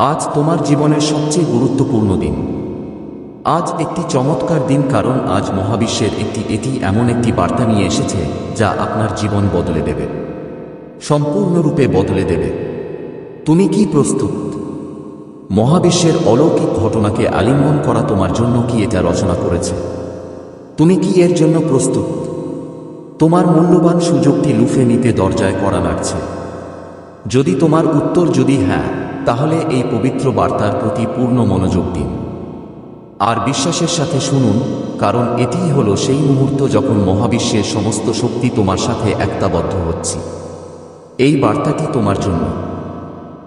আজ তোমার জীবনের সবচেয়ে গুরুত্বপূর্ণ দিন। আজ একটি চমৎকার দিন, কারণ আজ মহাবিশ্বের একটি, এটি এমন একটি বার্তা নিয়ে এসেছে, যা আপনার জীবন বদলে দেবে। সম্পূর্ণরূপে বদলে দেবে। তুমি কি প্রস্তুত? মহাবিশ্বের অলৌকিক ঘটনাকে আলিঙ্গন করা তোমার জন্য কি এটা রচনা করেছে? তুমি কি এর জন্য প্রস্তুত? তোমার মূল্যবান সুযোগটি লুফে নিতে দরজায় করা লাগছে যদি তোমার উত্তর যদি হ্যাঁ তাহলে এই পবিত্র বার্তার প্রতি পূর্ণ মনোযোগ দিন। আর বিশ্বাসের সাথে শুনুন, কারণ এটিই হলো সেই মুহূর্ত যখন মহাবিশ্বের সমস্ত শক্তি তোমার সাথে একতাবদ্ধ হচ্ছে। এই বার্তাটি তোমার জন্য।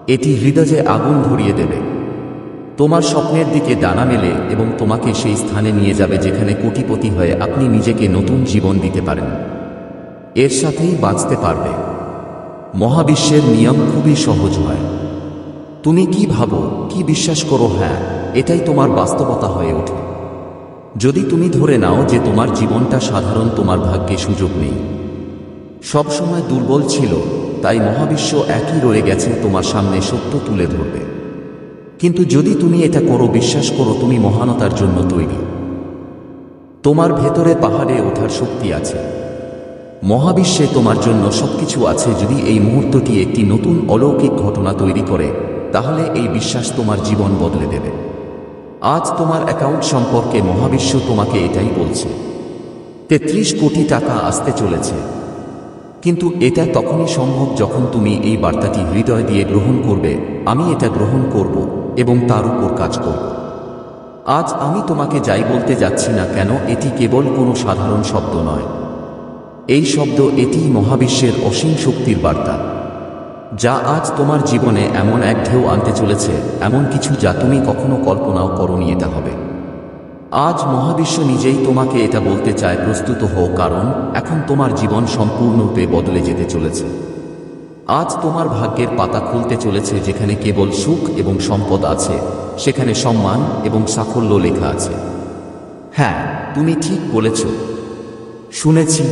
এটি হৃদয়ে আগুন ধরিয়ে দেবে। তোমার স্বপ্নের দিকে ডানা মেলে এবং তোমাকে সেই স্থানে নিয়ে যাবে যেখানে কোটিপতি হয়ে আপনি নিজেকে নতুন জীবন দিতে পারেন। এর সাথেই বাঁচতে পারবে। মহাবিশ্বের নিয়ম খুবই সহজ হয়। তুমি কি ভাবো, কি বিশ্বাস করো? হ্যাঁ এটাই তোমার বাস্তবতা হয়ে ওঠে। যদি তুমি ধরে নাও যে তোমার জীবনটা সাধারণ, তোমার ভাগ্যে সুযোগ নেই। সবসময় দুর্বল ছিল, তাই মহাবিশ্ব একই রয়ে গেছে, তোমার সামনে সত্য তুলে ধরবে। কিন্তু যদি তুমি এটা করো, বিশ্বাস করো, তুমি মহানতার জন্য তৈরি। তোমার ভেতরে পাহাড়ে ওঠার শক্তি আছে। মহাবিশ্বে তোমার জন্য সবকিছু আছে যদি এই মুহূর্তটি একটি নতুন অলৌকিক ঘটনা তৈরি করে। তাহলে এই বিশ্বাস তোমার জীবন বদলে দেবে। আজ তোমার অ্যাকাউন্ট সম্পর্কে মহাবিশ্ব তোমাকে এটাই বলছে। তেত্রিশ কোটি টাকা আসতে চলেছে। কিন্তু এটা তখনই সম্ভব যখন তুমি এই বার্তাটি হৃদয় দিয়ে গ্রহণ করবে, আমি এটা গ্রহণ করব এবং তার উপর কাজ করব। আজ আমি তোমাকে যাই বলতে যাচ্ছি না কেন, এটি কেবল কোনো সাধারণ শব্দ নয়। এই শব্দ এটিই মহাবিশ্বের অসীম শক্তির বার্তা। যা আজ তোমার জীবনে এমন এক ঢেউ আনতে চলেছে, এমন কিছু যা তুমি কখনো কল্পনাও করনি এটা হবে। আজ মহাবিশ্ব নিজেই তোমাকে এটা বলতে চায়, প্রস্তুত হও, কারণ এখন তোমার জীবন সম্পূর্ণরূপে বদলে যেতে চলেছে। আজ তোমার ভাগ্যের পাতা খুলতে চলেছে, যেখানে কেবল সুখ এবং সম্পদ আছে, সেখানে সম্মান এবং সাফল্য লেখা আছে। হ্যাঁ তুমি ঠিক বলেছ। শুনেছি।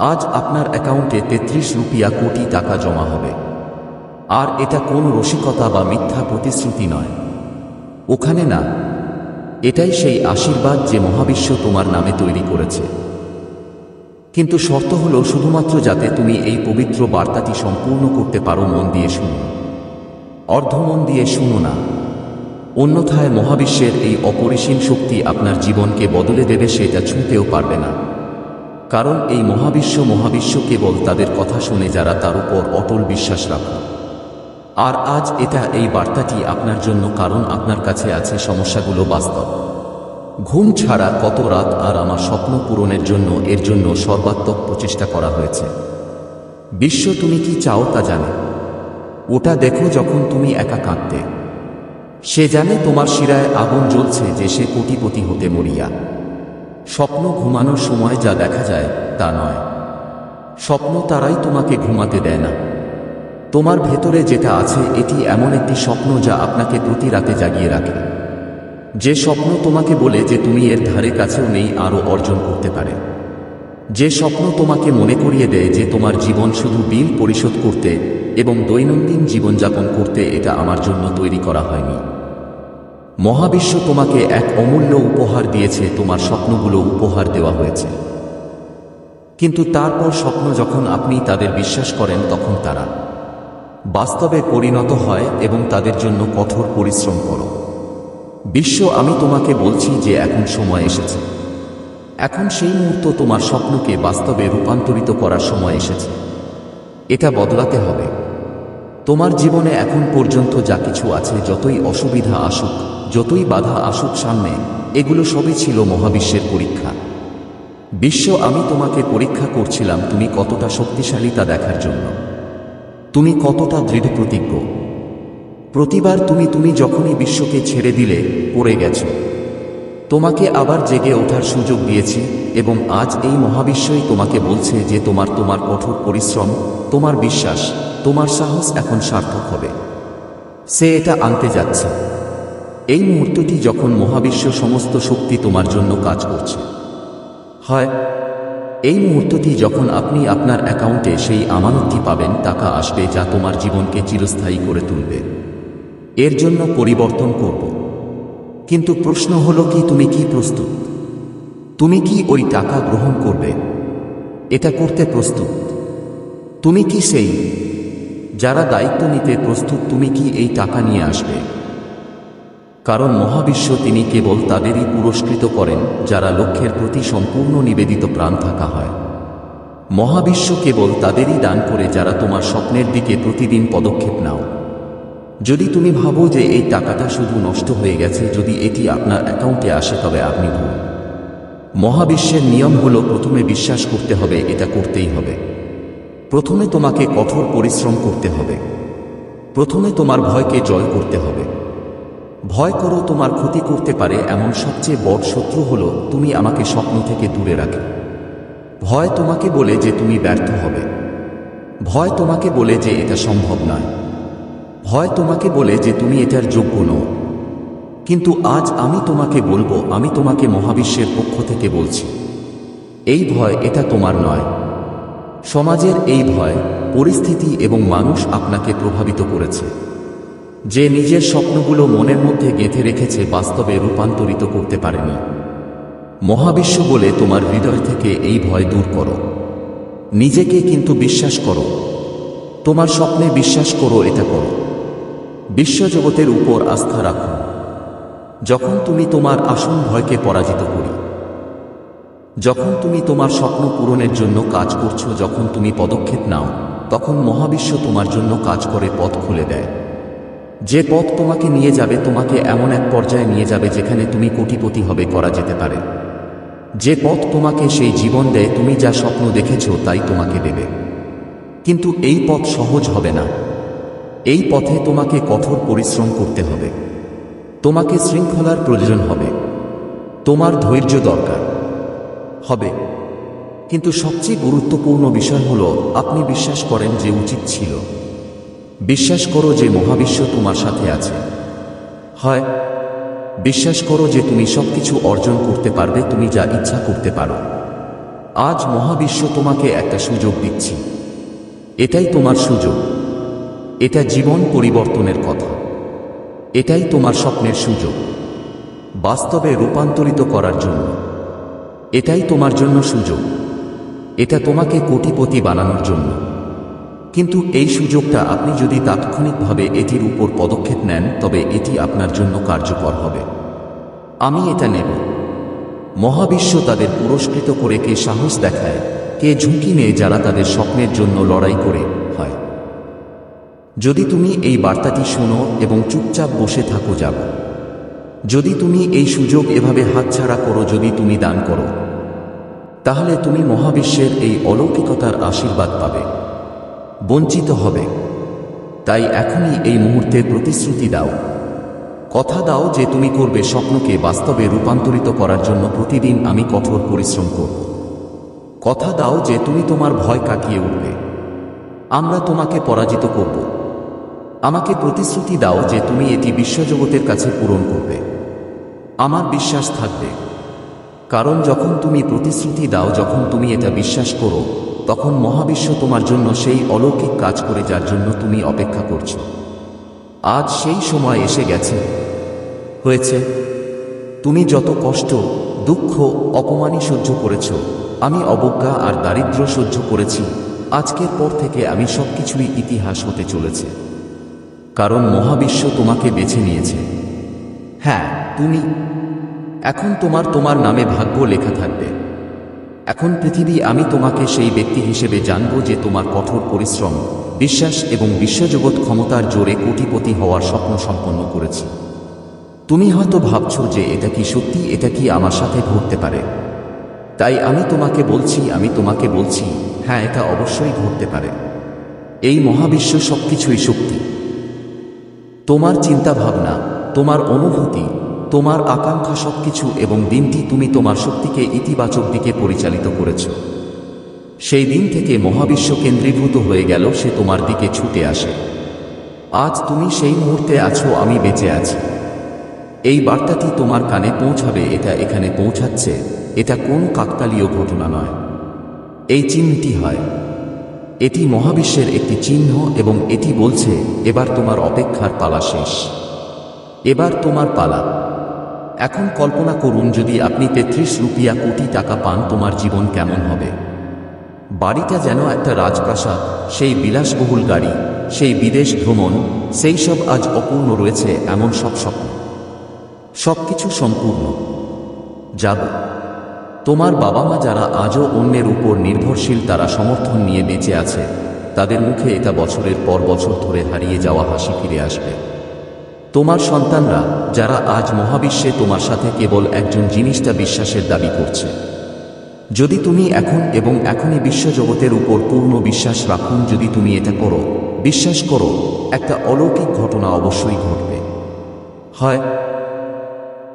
আজ আপনার অ্যাকাউন্টে তেত্রিশ রুপিয়া কোটি টাকা জমা হবে। আর এটা কোন রসিকতা বা মিথ্যা প্রতিশ্রুতি নয়। ওখানে না, এটাই সেই আশীর্বাদ যে মহাবিশ্ব তোমার নামে তৈরি করেছে। কিন্তু শর্ত হল শুধুমাত্র যাতে তুমি এই পবিত্র বার্তাটি সম্পূর্ণ করতে পারো মন দিয়ে শুনো। অর্ধমন দিয়ে শুনো না। অন্যথায় মহাবিশ্বের এই অপরিসীম শক্তি আপনার জীবনকে বদলে দেবে সেটা ছুঁতেও পারবে না। কারণ এই মহাবিশ্ব মহাবিশ্ব কেবল তাদের কথা শুনে যারা তার উপর অটল বিশ্বাস রাখে। আর আজ এটা এই বার্তাটি আপনার জন্য কারণ আপনার কাছে আছে সমস্যাগুলো বাস্তব। ঘুম ছাড়া কত রাত আর আমার স্বপ্ন পূরণের জন্য, এর জন্য সর্বাত্মক প্রচেষ্টা করা হয়েছে। বিশ্ব তুমি কি চাও তা জানে। ওটা দেখো যখন তুমি একা কাঁদতে। সে জানে তোমার শিরায় আগুন জ্বলছে যে সে কোটিপতি হতে মরিয়া। স্বপ্ন ঘুমানোর সময় যা দেখা যায়, তা নয়। স্বপ্ন তারাই তোমাকে ঘুমাতে দেয় না। তোমার ভেতরে যেটা আছে, এটি এমন একটি স্বপ্ন যা আপনাকে প্রতি রাতে জাগিয়ে রাখে। যে স্বপ্ন তোমাকে বলে যে তুমি এর ধারে কাছেও নেই, আরও অর্জন করতে পারে। যে স্বপ্ন তোমাকে মনে করিয়ে দেয় যে তোমার জীবন শুধু বিল পরিশোধ করতে এবং দৈনন্দিন জীবনযাপন করতে এটা আমার জন্য তৈরি করা হয়নি। মহাবিশ্ব তোমাকে এক অমূল্য উপহার দিয়েছে, তোমার স্বপ্নগুলো উপহার দেওয়া হয়েছে। কিন্তু তারপর স্বপ্ন যখন আপনি তাদের বিশ্বাস করেন, তখন তারা বাস্তবে পরিণত হয় এবং তাদের জন্য কঠোর পরিশ্রম করো। বিশ্ব, আমি তোমাকে বলছি যে এখন সময় এসেছে। এখন সেই মুহূর্ত তোমার স্বপ্নকে বাস্তবে রূপান্তরিত করার সময় এসেছে। এটা বদলাতে হবে। তোমার জীবনে এখন পর্যন্ত যা কিছু আছে, যতই অসুবিধা আসুক যতই বাধা আসুক সামনে, এগুলো সবই ছিল মহাবিশ্বের পরীক্ষা। বিশ্ব, আমি তোমাকে পরীক্ষা করছিলাম তুমি কতটা শক্তিশালী তা দেখার জন্য। তুমি কতটা দৃঢ় প্রতিজ্ঞ প্রতিবার তুমি তুমি যখনই বিশ্বকে ছেড়ে দিলে, পড়ে গেছ। তোমাকে আবার জেগে ওঠার সুযোগ দিয়েছি এবং আজ এই মহাবিশ্বই তোমাকে বলছে যে তোমার তোমার কঠোর পরিশ্রম, তোমার বিশ্বাস, তোমার সাহস এখন সার্থক হবে। সে এটা আনতে যাচ্ছে। এই মুহূর্তটি যখন মহাবিশ্ব সমস্ত শক্তি তোমার জন্য কাজ করছে। হয়, এই মুহূর্তটি যখন আপনি আপনার অ্যাকাউন্টে সেই আমানতটি পাবেন, টাকা আসবে যা তোমার জীবনকে চিরস্থায়ী করে তুলবে। এর জন্য পরিবর্তন করব। কিন্তু প্রশ্ন হলো কি, তুমি কি প্রস্তুত? তুমি কি ওই টাকা গ্রহণ করবে? এটা করতে প্রস্তুত। তুমি কি সেই? যারা দায়িত্ব নিতে প্রস্তুত, তুমি কি এই টাকা নিয়ে আসবে? কারণ মহাবিশ্ব তিনি কেবল তাদেরই পুরস্কৃত করেন, যারা লক্ষ্যের প্রতি সম্পূর্ণ নিবেদিত প্রাণ থাকা হয়। মহাবিশ্ব কেবল তাদেরই দান করে যারা তোমার স্বপ্নের দিকে প্রতিদিন পদক্ষেপ নাও। যদি তুমি ভাবো যে এই টাকাটা শুধু নষ্ট হয়ে গেছে, যদি এটি আপনার অ্যাকাউন্টে আসে, তবে আপনি ভুল। মহাবিশ্বের নিয়ম হলো প্রথমে বিশ্বাস করতে হবে, এটা করতেই হবে। প্রথমে তোমাকে কঠোর পরিশ্রম করতে হবে। প্রথমে তোমার ভয়কে জয় করতে হবে। ভয় করো, তোমার ক্ষতি করতে পারে এমন সবচেয়ে বড় শত্রু হলো তুমি আমাকে স্বপ্ন থেকে দূরে রাখে। ভয় তোমাকে বলে যে তুমি ব্যর্থ হবে। ভয় তোমাকে বলে যে এটা সম্ভব নয়। ভয় তোমাকে বলে যে তুমি এটার যোগ্য নও। কিন্তু আজ আমি তোমাকে বলব, আমি তোমাকে মহাবিশ্বের পক্ষ থেকে বলছি। এই ভয় এটা তোমার নয়। সমাজের এই ভয়, পরিস্থিতি এবং মানুষ আপনাকে প্রভাবিত করেছে। যে নিজের স্বপ্নগুলো মনের মধ্যে গেঁথে রেখেছে বাস্তবে রূপান্তরিত করতে পারেনি। মহাবিশ্ব বলে তোমার হৃদয় থেকে এই ভয় দূর করো। নিজেকে কিন্তু বিশ্বাস করো। তোমার স্বপ্নে বিশ্বাস করো, এটা করো। বিশ্বজগতের উপর আস্থা রাখো। যখন তুমি তোমার আসন ভয়কে পরাজিত করি, যখন তুমি তোমার স্বপ্ন পূরণের জন্য কাজ করছ, যখন তুমি পদক্ষেপ নাও, তখন মহাবিশ্ব তোমার জন্য কাজ করে পথ খুলে দেয়। যে পথ তোমাকে নিয়ে যাবে, তোমাকে এমন এক পর্যায়ে নিয়ে যাবে যেখানে তুমি কোটিপতি হবে করা যেতে পারে। যে পথ তোমাকে সেই জীবন দেয়, তুমি যা স্বপ্ন দেখেছ তাই তোমাকে দেবে। কিন্তু এই পথ সহজ হবে না। এই পথে তোমাকে কঠোর পরিশ্রম করতে হবে। তোমাকে শৃঙ্খলার প্রয়োজন হবে। তোমার ধৈর্য দরকার। হবে। কিন্তু সবচেয়ে গুরুত্বপূর্ণ বিষয় হল, আপনি বিশ্বাস করেন যে উচিত ছিল। বিশ্বাস করো যে মহাবিশ্ব তোমার সাথে আছে। হয়, বিশ্বাস করো যে তুমি সব কিছু অর্জন করতে পারবে, তুমি যা ইচ্ছা করতে পারো। আজ মহাবিশ্ব তোমাকে একটা সুযোগ দিচ্ছি। এটাই তোমার সুযোগ। এটা জীবন পরিবর্তনের কথা। এটাই তোমার স্বপ্নের সুযোগ। বাস্তবে রূপান্তরিত করার জন্য। এটাই তোমার জন্য সুযোগ। এটা তোমাকে কোটিপতি বানানোর জন্য। কিন্তু এই সুযোগটা আপনি যদি তাৎক্ষণিকভাবে এটির উপর পদক্ষেপ নেন, তবে এটি আপনার জন্য কার্যকর হবে। আমি এটা নেব। মহাবিশ্ব তাদের পুরস্কৃত করে কে সাহস দেখায়, কে ঝুঁকি নেয় যারা তাদের স্বপ্নের জন্য লড়াই করে হয়। যদি তুমি এই বার্তাটি শোনো এবং চুপচাপ বসে থাকো যাব যদি তুমি এই সুযোগ এভাবে হাতছাড়া করো যদি তুমি দান করো, তাহলে তুমি মহাবিশ্বের এই অলৌকিকতার আশীর্বাদ পাবে। বঞ্চিত হবে। তাই এখনই এই মুহূর্তে প্রতিশ্রুতি দাও। কথা দাও যে তুমি করবে স্বপ্নকে বাস্তবে রূপান্তরিত করার জন্য প্রতিদিন আমি কঠোর পরিশ্রম করব। কথা দাও যে তুমি তোমার ভয় কাটিয়ে উঠবে। আমরা তোমাকে পরাজিত করব। আমাকে প্রতিশ্রুতি দাও যে তুমি এটি বিশ্বজগতের কাছে পূরণ করবে। আমার বিশ্বাস থাকবে। কারণ যখন তুমি প্রতিশ্রুতি দাও, যখন তুমি এটা বিশ্বাস করো তখন মহাবিশ্ব তোমার জন্য সেই অলৌকিক কাজ করে যার জন্য তুমি অপেক্ষা করছ। আজ সেই সময় এসে গেছে। হয়েছে, তুমি যত কষ্ট, দুঃখ, অপমানই সহ্য করেছ, আমি অবজ্ঞা আর দারিদ্র্য সহ্য করেছি, আজকের পর থেকে আমি সব সবকিছুই ইতিহাস হতে চলেছে। কারণ মহাবিশ্ব তোমাকে বেছে নিয়েছে। হ্যাঁ তুমি, এখন তোমার তোমার নামে ভাগ্য লেখা থাকবে। এখন পৃথিবী আমি তোমাকে সেই ব্যক্তি হিসেবে জানব যে তোমার কঠোর পরিশ্রম, বিশ্বাস এবং বিশ্বজগৎ ক্ষমতার জোরে কোটিপতি হওয়ার স্বপ্ন সম্পন্ন করেছি। তুমি হয়তো ভাবছ যে এটা কি সত্যি, এটা কি আমার সাথে ঘটতে পারে। তাই আমি তোমাকে বলছি, আমি তোমাকে বলছি হ্যাঁ এটা অবশ্যই ঘটতে পারে। এই মহাবিশ্ব সবকিছুই শক্তি। তোমার চিন্তা ভাবনা তোমার অনুভূতি তোমার আকাঙ্ক্ষা সবকিছু এবং দিনটি তুমি তোমার শক্তিকে ইতিবাচক দিকে পরিচালিত করেছ। সেই দিন থেকে মহাবিশ্ব কেন্দ্রীভূত হয়ে গেল, সে তোমার দিকে ছুটে আসে। আজ তুমি সেই মুহূর্তে আছো, আমি বেঁচে আছি। এই বার্তাটি তোমার কানে পৌঁছাবে, এটা এখানে পৌঁছাচ্ছে, এটা কোন কাকতালীয় ঘটনা নয়। এই চিহ্নটি হয়। এটি মহাবিশ্বের একটি চিহ্ন এবং এটি বলছে, এবার তোমার অপেক্ষার পালা শেষ। এবার তোমার পালা। এখন কল্পনা করুন যদি আপনি তেত্রিশ রুপিয়া কোটি টাকা পান, তোমার জীবন কেমন হবে? বাড়িটা যেন একটা রাজপ্রাসাদ, সেই বিলাসবহুল গাড়ি, সেই বিদেশ ভ্রমণ, সেই সব আজ অপূর্ণ রয়েছে, এমন সব স্বপ্ন। সবকিছু সম্পূর্ণ। যাব। তোমার বাবা মা যারা আজও অন্যের উপর নির্ভরশীল, তারা সমর্থন নিয়ে বেঁচে আছে। তাদের মুখে এটা বছরের পর বছর ধরে হারিয়ে যাওয়া হাসি ফিরে আসবে। তোমার সন্তানরা, যারা আজ মহাবিশ্বে তোমার সাথে কেবল একজন জিনিসটা বিশ্বাসের দাবি করছে। যদি তুমি এখন এবং এখনই বিশ্বজগতের উপর পূর্ণ বিশ্বাস রাখুন, যদি তুমি এটা করো, বিশ্বাস করো, একটা অলৌকিক ঘটনা অবশ্যই ঘটবে। হয়,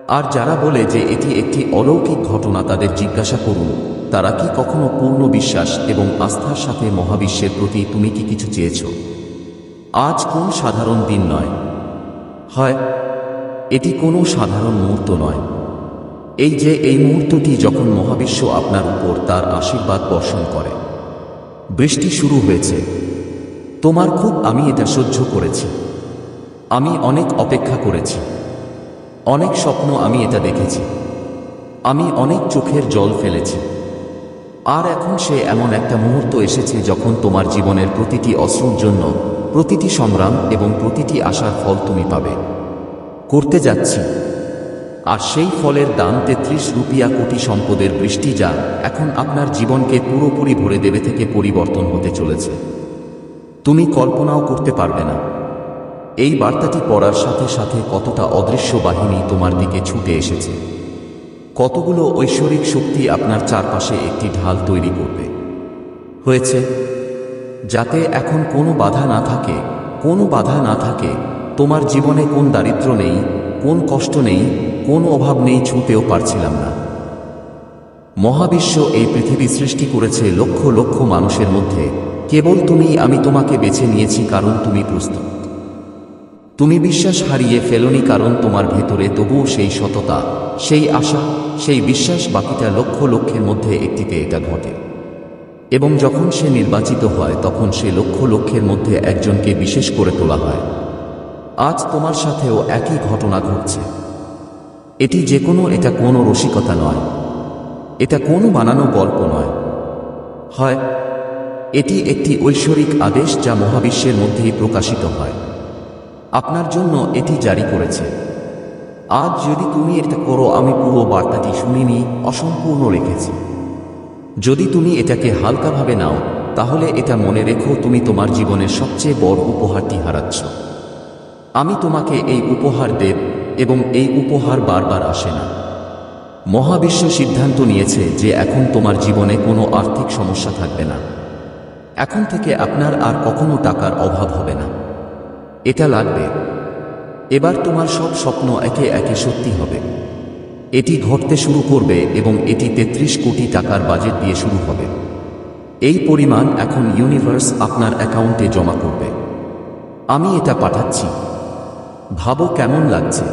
আর যারা বলে যে এটি একটি অলৌকিক ঘটনা তাদের জিজ্ঞাসা করুন, তারা কি কখনো পূর্ণ বিশ্বাস এবং আস্থার সাথে মহাবিশ্বের প্রতি তুমি কি কিছু চেয়েছ? আজ কোন সাধারণ দিন নয়। হয়, এটি কোনো সাধারণ মুহূর্ত নয়। এই যে এই মুহূর্তটি যখন মহাবিশ্ব আপনার উপর তার আশীর্বাদ বর্ষণ করে। বৃষ্টি শুরু হয়েছে। তোমার খুব আমি এটা সহ্য করেছি। আমি অনেক অপেক্ষা করেছি। অনেক স্বপ্ন আমি এটা দেখেছি। আমি অনেক চোখের জল ফেলেছি। আর এখন সে এমন একটা মুহূর্ত এসেছে যখন তোমার জীবনের প্রতিটি অশ্রুর জন্য প্রতিটি সংগ্রাম এবং প্রতিটি আশার ফল তুমি পাবে। করতে যাচ্ছি। আর সেই ফলের দাম তেত্রিশ রুপিয়া কোটি সম্পদের বৃষ্টি যা এখন আপনার জীবনকে পুরোপুরি ভরে দেবে থেকে পরিবর্তন হতে চলেছে। তুমি কল্পনাও করতে পারবে না। এই বার্তাটি পড়ার সাথে সাথে কতটা অদৃশ্য বাহিনী তোমার দিকে ছুটে এসেছে। কতগুলো ঐশ্বরিক শক্তি আপনার চারপাশে একটি ঢাল তৈরি করবে। হয়েছে? যাতে এখন কোনো বাধা না থাকে, কোনো বাধা না থাকে, তোমার জীবনে কোন দারিদ্র নেই, কোন কষ্ট নেই, কোন অভাব নেই ছুঁতেও পারছিলাম না। মহাবিশ্ব এই পৃথিবী সৃষ্টি করেছে লক্ষ লক্ষ মানুষের মধ্যে। কেবল তুমি, আমি তোমাকে বেছে নিয়েছি কারণ তুমি প্রস্তুত। তুমি বিশ্বাস হারিয়ে ফেলনি কারণ তোমার ভেতরে তবুও সেই সততা, সেই আশা, সেই বিশ্বাস বাকিটা লক্ষ লক্ষের মধ্যে একটিতে এটা ঘটে। এবং যখন সে নির্বাচিত হয়, তখন সে লক্ষ লক্ষের মধ্যে একজনকে বিশেষ করে তোলা হয়। আজ তোমার সাথেও একই ঘটনা ঘটছে। এটি যে কোনো, এটা কোনো রসিকতা নয়। এটা কোনো বানানো গল্প নয়। হয়, এটি একটি ঐশ্বরিক আদেশ যা মহাবিশ্বের মধ্যেই প্রকাশিত হয়। আপনার জন্য এটি জারি করেছে। আজ যদি তুমি এটা করো, আমি পুরো বার্তাটি শুনিনি, অসম্পূর্ণ রেখেছি যদি তুমি এটাকে হালকাভাবে নাও, তাহলে এটা মনে রেখো তুমি তোমার জীবনের সবচেয়ে বড় উপহারটি হারাচ্ছ। আমি তোমাকে এই উপহার দেব এবং এই উপহার বারবার আসে না। মহাবিশ্ব সিদ্ধান্ত নিয়েছে যে এখন তোমার জীবনে কোনো আর্থিক সমস্যা থাকবে না। এখন থেকে আপনার আর কখনো টাকার অভাব হবে না। এটা লাগবে। এবার তোমার সব স্বপ্ন একে একে সত্যি হবে। এটি ঘটতে শুরু করবে এবং এটি তেত্রিশ কোটি টাকার বাজেট দিয়ে শুরু হবে। এই পরিমাণ এখন ইউনিভার্স আপনার অ্যাকাউন্টে জমা করবে। আমি এটা পাঠাচ্ছি। ভাবো কেমন লাগছে।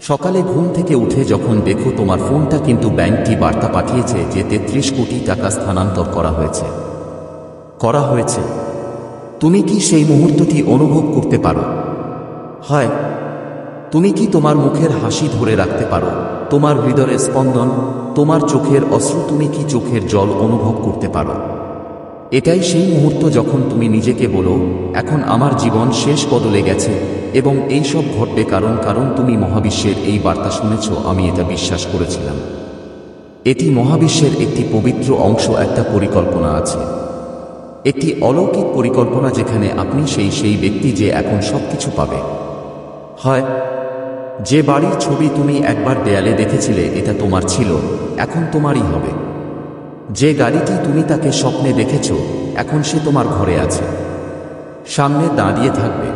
সকালে ঘুম থেকে উঠে যখন দেখো তোমার ফোনটা কিন্তু ব্যাংকটি বার্তা পাঠিয়েছে যে তেত্রিশ কোটি টাকা স্থানান্তর করা হয়েছে। করা হয়েছে। তুমি কি সেই মুহূর্তটি অনুভব করতে পারো? হয় তুমি কি তোমার মুখের হাসি ধরে রাখতে পারো? তোমার হৃদয়ের স্পন্দন, তোমার চোখের অশ্রু তুমি কি চোখের জল অনুভব করতে পারো? এটাই সেই মুহূর্ত যখন তুমি নিজেকে বলো, এখন আমার জীবন শেষ বদলে গেছে এবং এই সব ঘটবে কারণ কারণ তুমি মহাবিশ্বের এই বার্তা শুনেছ, আমি এটা বিশ্বাস করেছিলাম। এটি মহাবিশ্বের একটি পবিত্র অংশ, একটা পরিকল্পনা আছে। একটি অলৌকিক পরিকল্পনা যেখানে আপনি সেই সেই ব্যক্তি যে এখন সব কিছু পাবে। হয় যে বাড়ির ছবি তুমি একবার দেয়ালে দেখেছিলে, এটা তোমার ছিল, এখন তোমারই হবে। যে গাড়িটি তুমি তাকে স্বপ্নে দেখেছ, এখন সে তোমার ঘরে আছে। সামনে দাঁড়িয়ে থাকবে।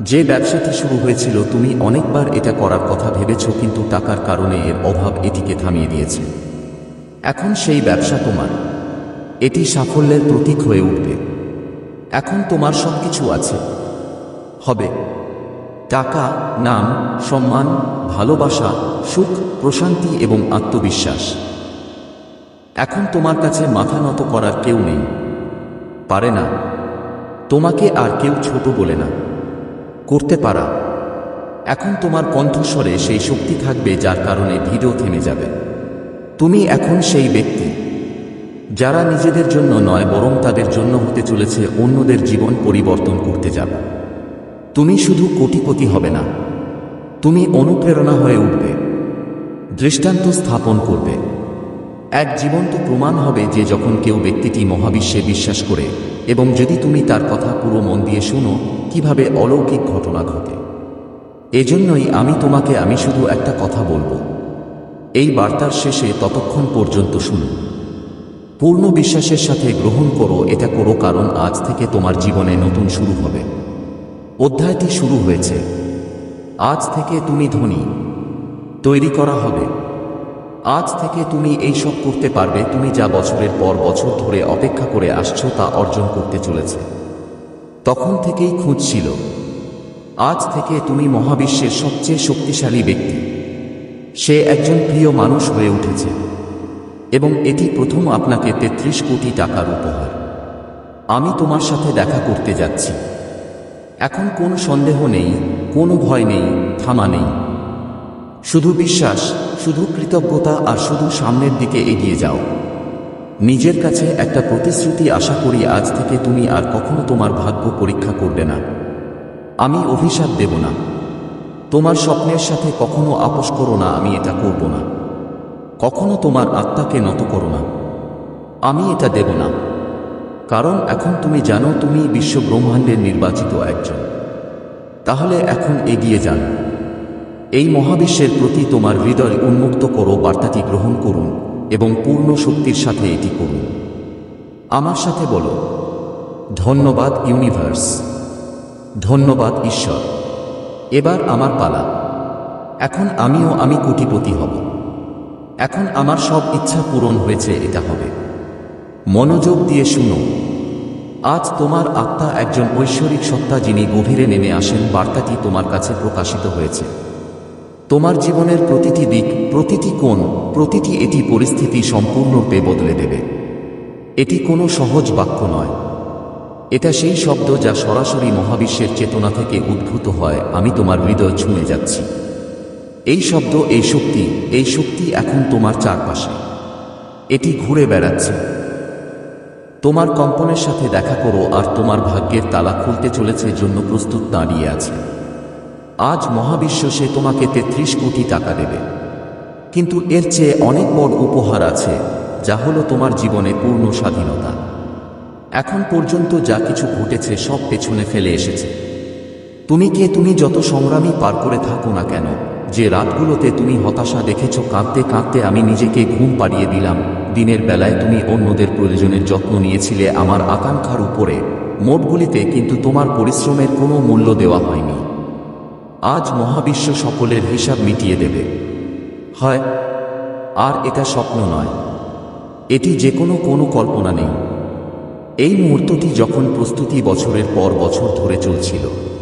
যে ব্যবসাটি শুরু হয়েছিল, তুমি অনেকবার এটা করার কথা ভেবেছ, কিন্তু টাকার কারণে এর অভাব এটিকে থামিয়ে দিয়েছে। এখন সেই ব্যবসা তোমার। এটি সাফল্যের প্রতীক হয়ে উঠবে। এখন তোমার সব কিছু আছে। হবে। টাকা, নাম, সম্মান, ভালোবাসা, সুখ, প্রশান্তি এবং আত্মবিশ্বাস। এখন তোমার কাছে মাথা নত করার কেউ নেই। পারে না। তোমাকে আর কেউ ছোট বলে না। করতে পারা। এখন তোমার কণ্ঠস্বরে সেই শক্তি থাকবে যার কারণে ভিড়ও থেমে যাবে। তুমি এখন সেই ব্যক্তি। যারা নিজেদের জন্য নয়, বরং তাদের জন্য হতে চলেছে অন্যদের জীবন পরিবর্তন করতে যাবে। তুমি শুধু কোটিপতি হবে না, তুমি অনুপ্রেরণা হয়ে উঠবে, দৃষ্টান্ত স্থাপন করবে। এক জীবন্ত প্রমাণ হবে যে যখন কেউ ব্যক্তিটি মহাবিশ্বে বিশ্বাস করে এবং যদি তুমি তার কথা পুরো মন দিয়ে শুনো, কীভাবে অলৌকিক ঘটনা ঘটে। এজন্যই আমি তোমাকে, আমি শুধু একটা কথা বলব। এই বার্তার শেষে ততক্ষণ পর্যন্ত শুনুন। পূর্ণ বিশ্বাসের সাথে গ্রহণ করো, এটা করো কারণ আজ থেকে তোমার জীবনে নতুন শুরু হবে। অধ্যায়টি শুরু হয়েছে। আজ থেকে তুমি ধনী। তৈরি করা হবে। আজ থেকে তুমি এই সব করতে পারবে, তুমি যা বছরের পর বছর ধরে অপেক্ষা করে আসছো তা অর্জন করতে চলেছে। তখন থেকেই খুঁজছিল আজ থেকে তুমি মহাবিশ্বের সবচেয়ে শক্তিশালী ব্যক্তি। সে একজন প্রিয় মানুষ হয়ে উঠেছে। এবং এটি প্রথম আপনাকে তেত্রিশ কোটি টাকার উপহার। আমি তোমার সাথে দেখা করতে যাচ্ছি। এখন কোনো সন্দেহ নেই, কোনো ভয় নেই, থামা নেই। শুধু বিশ্বাস, শুধু কৃতজ্ঞতা আর শুধু সামনের দিকে এগিয়ে যাও। নিজের কাছে একটা প্রতিশ্রুতি আশা করি আজ থেকে তুমি আর কখনো তোমার ভাগ্য পরীক্ষা করবে না। আমি অভিশাপ দেব না। তোমার স্বপ্নের সাথে কখনো আপোষ করো না, আমি এটা করব না। কখনো তোমার আত্মাকে নত করো না। আমি এটা দেব না। কারণ এখন তুমি জানো তুমি বিশ্ব ব্রহ্মাণ্ডের নির্বাচিত একজন। তাহলে এখন এগিয়ে যান। এই মহাবিশ্বের প্রতি তোমার হৃদয় উন্মুক্ত করো, বার্তাটি গ্রহণ করুন এবং পূর্ণ শক্তির সাথে এটি করুন। আমার সাথে বলো, ধন্যবাদ ইউনিভার্স, ধন্যবাদ ঈশ্বর। এবার আমার পালা। এখন আমিও আমি কোটিপতি হব। এখন আমার সব ইচ্ছা পূরণ হয়েছে, এটা হবে। মনোযোগ দিয়ে শুনো। আজ তোমার আত্মা একজন ঐশ্বরিক সত্তা যিনি গভীরে নেমে আসেন, বার্তাটি তোমার কাছে প্রকাশিত হয়েছে। তোমার জীবনের প্রতিটি দিক, প্রতিটি কোণ, প্রতিটি এটি পরিস্থিতি সম্পূর্ণরূপে বদলে দেবে। এটি কোনো সহজ বাক্য নয়। এটা সেই শব্দ যা সরাসরি মহাবিশ্বের চেতনা থেকে উদ্ভূত হয়, আমি তোমার হৃদয় ছুঁয়ে যাচ্ছি। এই শব্দ, এই শক্তি এই শক্তি এখন তোমার চারপাশে। এটি ঘুরে বেড়াচ্ছে। তোমার কম্পনের সাথে দেখা করো আর তোমার ভাগ্যের তালা খুলতে চলেছে জন্য প্রস্তুত দাঁড়িয়ে আছে। আজ মহাবিশ্ব সে তোমাকে তেত্রিশ কোটি টাকা দেবে। কিন্তু এর চেয়ে অনেক বড় উপহার আছে, যা হলো তোমার জীবনে পূর্ণ স্বাধীনতা। এখন পর্যন্ত যা কিছু ঘটেছে সব পেছনে ফেলে এসেছে। তুমি কে, তুমি যত সংগ্রামী পার করে থাকো না কেন যে রাতগুলোতে তুমি হতাশা দেখেছ, কাঁদতে কাঁদতে আমি নিজেকে ঘুম পাড়িয়ে দিলাম। দিনের বেলায় তুমি অন্যদের প্রয়োজনের যত্ন নিয়েছিলে আমার আকাঙ্ক্ষার উপরে। মোটগুলিতে কিন্তু তোমার পরিশ্রমের কোনো মূল্য দেওয়া হয়নি। আজ মহাবিশ্ব সকলের হিসাব মিটিয়ে দেবে। হয়, আর এটা স্বপ্ন নয়। এটি যে কোনো কোনো কল্পনা নেই। এই মুহূর্তটি যখন প্রস্তুতি বছরের পর বছর ধরে চলছিল।